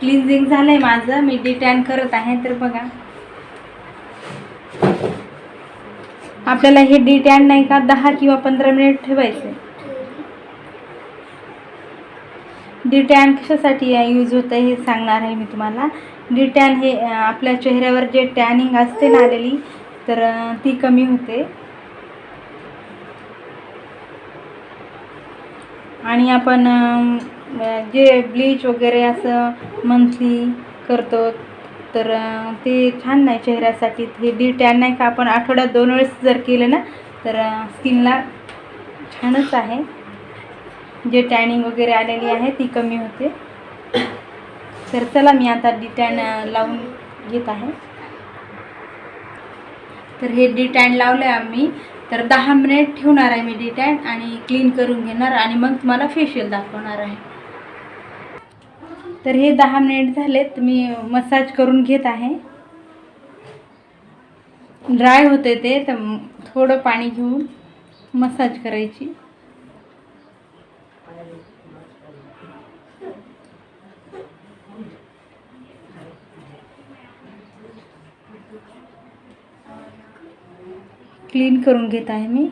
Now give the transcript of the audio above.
Cleansing झालंय माझं. मी de-tan करत आहे तर बघा. आपल्याला हे डिटॅन नाही का दहा किंवा पंधरा मिनिट ठेवायचे डिटॅन कशासाठी यूज होतं हे सांगणार आहे मी तुम्हाला. डिटॅन हे आपल्या चेहऱ्यावर जे टॅनिंग असते ना आलेली तर ती कमी होते. आणि आपण जे ब्लीच वगैरे असं मंथली करतो. तर ते छान नाही चेहऱ्यासाठी. हे डी टॅन नाही का आपण आठवड्यात दोन वेळेस जर केलं ना तर स्किनला छानच आहे. जे टॅनिंग वगैरे आलेली आहे ती कमी होते. तर चला मी आता डी टॅन लावून घेत आहे. तर हे डी टॅन लावलं आहे आम्ही. तर दहा मिनिट ठेवणार आहे मी डी टॅन आणि क्लीन करून घेणार आणि मग तुम्हाला फेशियल दाखवणार आहे. तर हे दहा मिनिट झालेत मी मसाज करून घेत आहे. ड्राय होते ते तर थोडं पाणी घेऊन मसाज करायची. क्लीन करून घेत आहे मी.